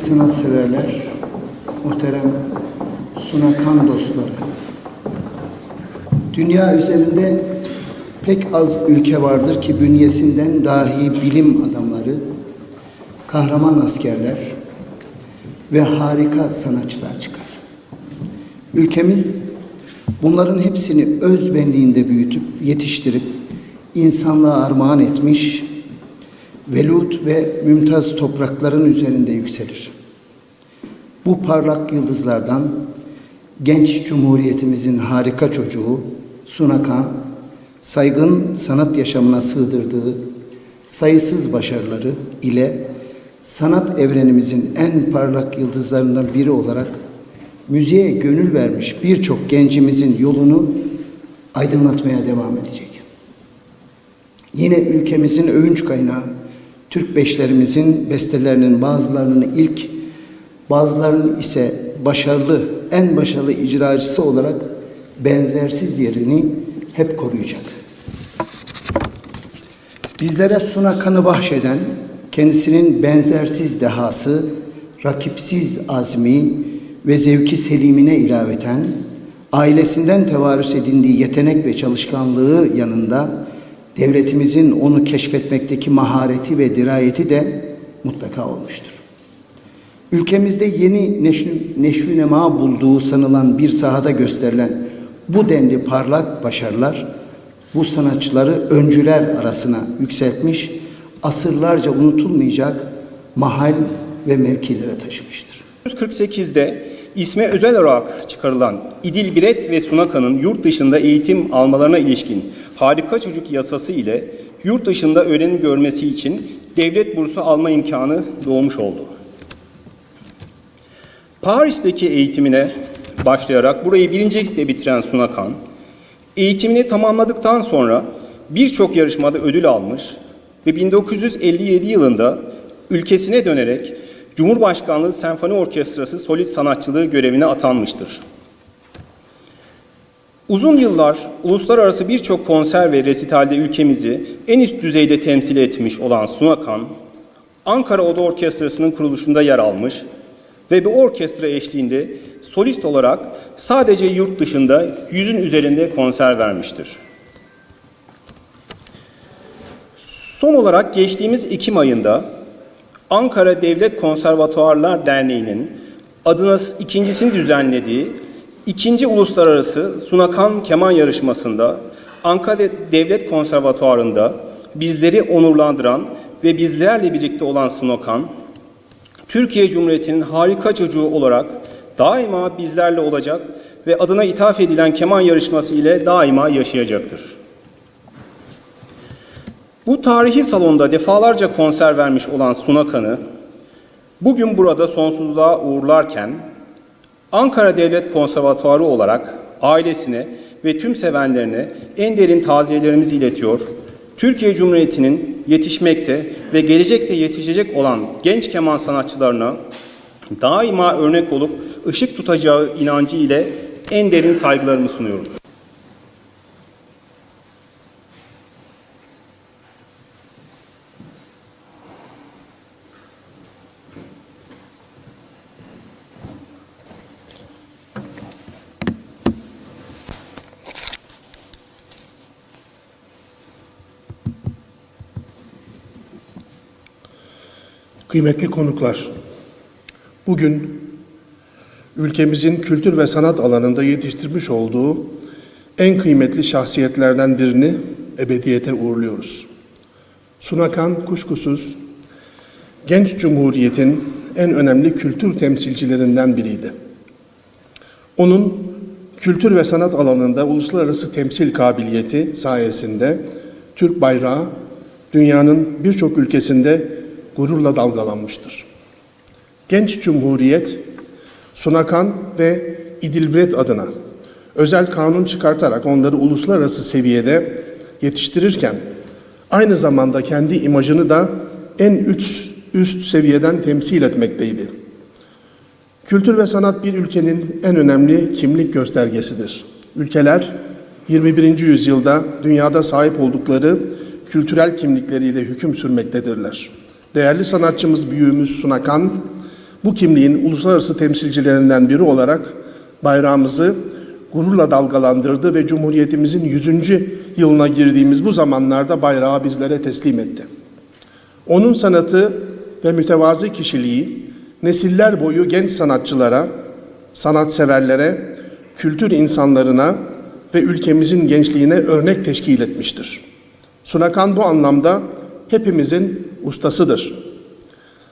sanatseverler, muhterem Sunakan dostları. Dünya üzerinde pek az ülke vardır ki bünyesinden dahi bilim adamları, kahraman askerler ve harika sanatçılar çıkar. Ülkemiz bunların hepsini öz benliğinde büyütüp yetiştirip insanlığa armağan etmiş velut ve mümtaz toprakların üzerinde yükselir. Bu parlak yıldızlardan genç cumhuriyetimizin harika çocuğu Sunakan, saygın sanat yaşamına sığdırdığı sayısız başarıları ile sanat evrenimizin en parlak yıldızlarından biri olarak müziğe gönül vermiş birçok gencimizin yolunu aydınlatmaya devam edecek. Yine ülkemizin övünç kaynağı Türk beşlerimizin bestelerinin bazılarının ilk, bazılarının ise başarılı, en başarılı icracısı olarak benzersiz yerini hep koruyacak. Bizlere Suna Kanı bahşeden, kendisinin benzersiz dehası, rakipsiz azmi ve zevki selimine ilaveten, ailesinden tevarüs edindiği yetenek ve çalışkanlığı yanında devletimizin onu keşfetmekteki mahareti ve dirayeti de mutlaka olmuştur. Ülkemizde yeni neşrü, neşrü nema bulduğu sanılan bir sahada gösterilen bu denli parlak başarılar bu sanatçıları öncüler arasına yükseltmiş, asırlarca unutulmayacak mahal ve mevkilere taşımıştır. 1948'de isme özel olarak çıkarılan İdil Biret ve Sunaka'nın yurt dışında eğitim almalarına ilişkin harika çocuk yasası ile yurt dışında öğrenim görmesi için devlet bursu alma imkanı doğmuş oldu. Paris'teki eğitimine başlayarak burayı birincilikle bitiren Sunakan, eğitimini tamamladıktan sonra birçok yarışmada ödül almış ve 1957 yılında ülkesine dönerek Cumhurbaşkanlığı Senfoni Orkestrası solist sanatçılığı görevine atanmıştır. Uzun yıllar uluslararası birçok konser ve resitalde ülkemizi en üst düzeyde temsil etmiş olan Sunakan, Ankara Oda Orkestrası'nın kuruluşunda yer almış ve bu orkestra eşliğinde solist olarak sadece yurt dışında yüzün üzerinde konser vermiştir. Son olarak geçtiğimiz Ekim ayında Ankara Devlet Konservatuarlar Derneği'nin adına ikincisini düzenlediği ikinci uluslararası Sunakan Keman Yarışması'nda Ankara Devlet Konservatuarı'nda bizleri onurlandıran ve bizlerle birlikte olan Sunakan, Türkiye Cumhuriyeti'nin harika çocuğu olarak daima bizlerle olacak ve adına ithaf edilen keman yarışması ile daima yaşayacaktır. Bu tarihi salonda defalarca konser vermiş olan Sunakan'ı bugün burada sonsuzluğa uğurlarken Ankara Devlet Konservatuarı olarak ailesine ve tüm sevenlerine en derin taziyelerimizi iletiyor. Türkiye Cumhuriyeti'nin yetişmekte ve gelecekte yetişecek olan genç keman sanatçılarına daima örnek olup ışık tutacağı inancı ile en derin saygılarımı sunuyorum. Kıymetli konuklar, bugün ülkemizin kültür ve sanat alanında yetiştirmiş olduğu en kıymetli şahsiyetlerden birini ebediyete uğurluyoruz. Sunakan kuşkusuz genç cumhuriyetin en önemli kültür temsilcilerinden biriydi. Onun kültür ve sanat alanında uluslararası temsil kabiliyeti sayesinde Türk bayrağı dünyanın birçok ülkesinde gururla dalgalanmıştır. Genç Cumhuriyet, Sunakan ve İdilbret adına özel kanun çıkartarak onları uluslararası seviyede yetiştirirken aynı zamanda kendi imajını da en üst, üst seviyeden temsil etmekteydi. Kültür ve sanat bir ülkenin en önemli kimlik göstergesidir. Ülkeler 21. yüzyılda dünyada sahip oldukları kültürel kimlikleriyle hüküm sürmektedirler. Değerli sanatçımız büyüğümüz Sunakan, bu kimliğin uluslararası temsilcilerinden biri olarak bayrağımızı gururla dalgalandırdı ve Cumhuriyetimizin 100. yılına girdiğimiz bu zamanlarda bayrağı bizlere teslim etti. Onun sanatı ve mütevazi kişiliği nesiller boyu genç sanatçılara, sanatseverlere, kültür insanlarına ve ülkemizin gençliğine örnek teşkil etmiştir. Sunakan bu anlamda hepimizin ustasıdır.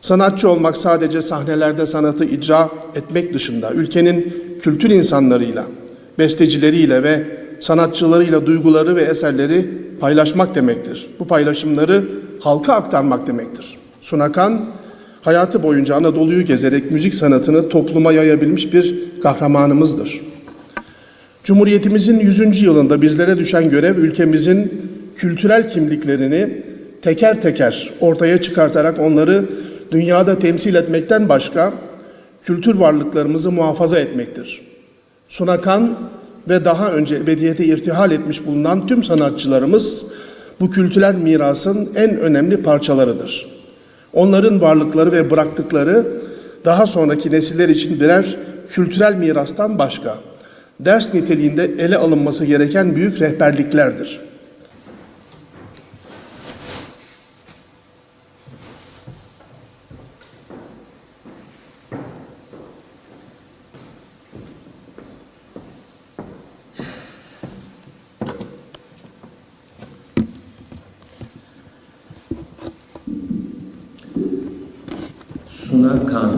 Sanatçı olmak sadece sahnelerde sanatı icra etmek dışında ülkenin kültür insanlarıyla, bestecileriyle ve sanatçılarıyla duyguları ve eserleri paylaşmak demektir. Bu paylaşımları halka aktarmak demektir. Sunakan hayatı boyunca Anadolu'yu gezerek müzik sanatını topluma yayabilmiş bir kahramanımızdır. Cumhuriyetimizin 100. yılında bizlere düşen görev ülkemizin kültürel kimliklerini teker teker ortaya çıkartarak onları dünyada temsil etmekten başka kültür varlıklarımızı muhafaza etmektir. Sunakan ve daha önce ebediyete irtihal etmiş bulunan tüm sanatçılarımız bu kültürel mirasın en önemli parçalarıdır. Onların varlıkları ve bıraktıkları daha sonraki nesiller için birer kültürel mirastan başka, ders niteliğinde ele alınması gereken büyük rehberliklerdir. Sunakan,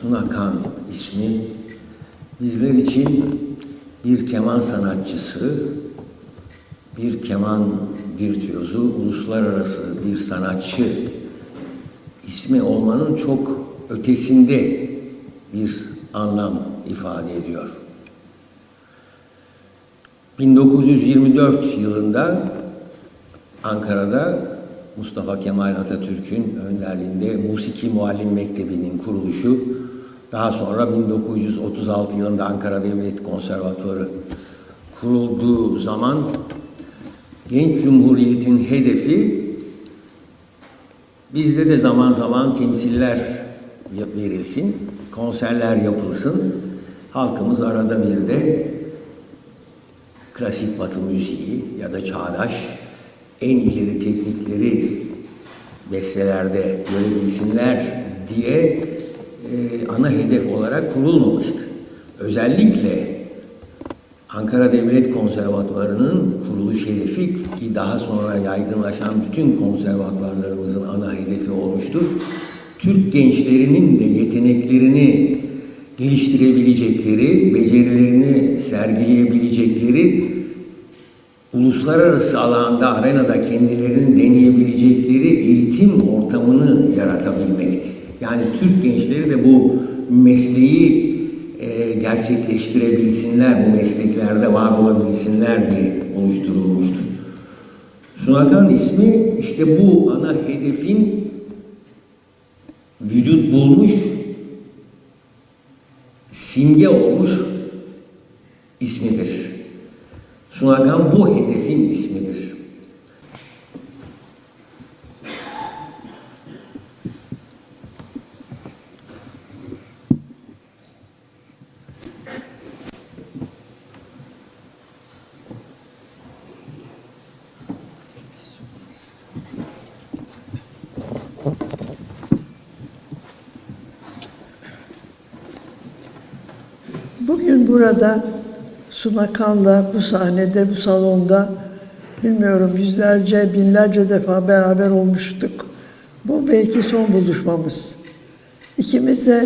Sunakan ismi bizler için bir keman sanatçısı, bir keman virtüozu, uluslararası bir sanatçı ismi olmanın çok ötesinde bir anlam ifade ediyor. 1924 yılında Ankara'da Mustafa Kemal Atatürk'ün önderliğinde Musiki Muallim Mektebi'nin kuruluşu, daha sonra 1936 yılında Ankara Devlet Konservatuarı kurulduğu zaman Genç Cumhuriyet'in hedefi bizde de zaman zaman temsiller verilsin, konserler yapılsın. Halkımız arada bir de klasik batı müziği ya da çağdaş en ileri teknikleri bestelerde görebilsinler diye ana hedef olarak kurulmamıştı. Özellikle Ankara Devlet Konservatuvarı'nın kuruluş hedefi ki daha sonra yaygınlaşan bütün konservatuvarlarımızın ana hedefi olmuştur. Türk gençlerinin de yeteneklerini geliştirebilecekleri, becerilerini sergileyebilecekleri uluslararası alanda, arenada kendilerini deneyebilecekleri eğitim ortamını yaratabilmekti. Yani Türk gençleri de bu mesleği e, gerçekleştirebilsinler, bu mesleklerde var olabilsinler diye oluşturulmuştur. Sunakan ismi işte bu ana hedefin vücut bulmuş, simge olmuş ismidir. Sunakan bu hedefin ismidir. Bugün burada Sunakan'la bu sahnede, bu salonda bilmiyorum yüzlerce, binlerce defa beraber olmuştuk. Bu belki son buluşmamız. İkimiz de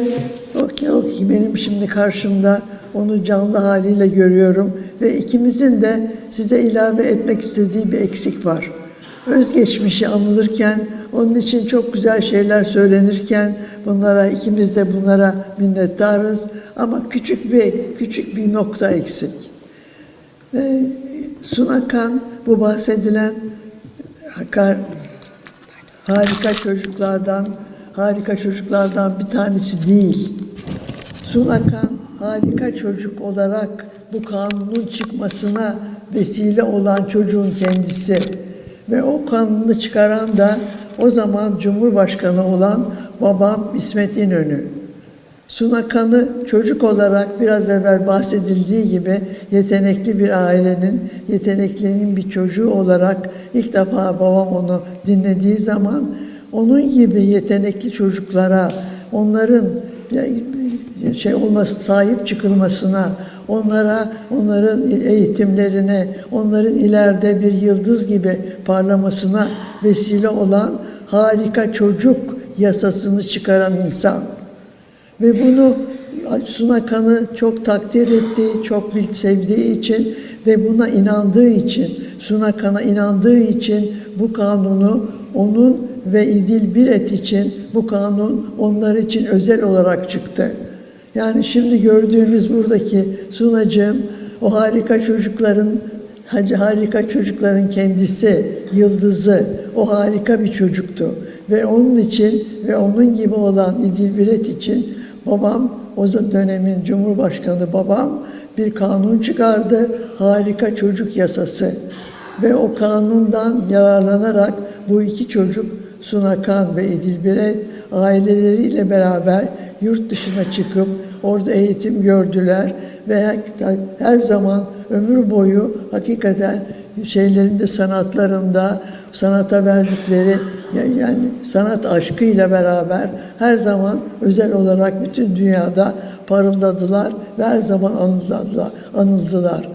o ki, o ki benim şimdi karşımda onu canlı haliyle görüyorum ve ikimizin de size ilave etmek istediği bir eksik var. Özgeçmişi anılırken, onun için çok güzel şeyler söylenirken bunlara ikimiz de bunlara minnettarız ama küçük bir küçük bir nokta eksik. Ee, Sunakan bu bahsedilen hakar- harika çocuklardan harika çocuklardan bir tanesi değil. Sunakan harika çocuk olarak bu kanunun çıkmasına vesile olan çocuğun kendisi ve o kanunu çıkaran da o zaman Cumhurbaşkanı olan babam İsmet İnönü. Suna Kanı çocuk olarak biraz evvel bahsedildiği gibi yetenekli bir ailenin, yeteneklinin bir çocuğu olarak ilk defa babam onu dinlediği zaman onun gibi yetenekli çocuklara, onların şey olması, sahip çıkılmasına, onlara, onların eğitimlerine, onların ileride bir yıldız gibi parlamasına vesile olan harika çocuk yasasını çıkaran insan. Ve bunu Suna Kan'ı çok takdir ettiği, çok sevdiği için ve buna inandığı için, Suna Kan'a inandığı için bu kanunu onun ve İdil Biret için bu kanun onlar için özel olarak çıktı. Yani şimdi gördüğümüz buradaki Sunacığım o harika çocukların harika çocukların kendisi, yıldızı, o harika bir çocuktu. Ve onun için ve onun gibi olan İdil Biret için babam, o dönemin Cumhurbaşkanı babam bir kanun çıkardı, harika çocuk yasası. Ve o kanundan yararlanarak bu iki çocuk Sunakan ve İdil Biret aileleriyle beraber yurt dışına çıkıp orada eğitim gördüler ve her zaman ömür boyu hakikaten şeylerinde sanatlarında sanata verdikleri yani sanat aşkıyla beraber her zaman özel olarak bütün dünyada parıldadılar ve her zaman anıldılar. anıldılar.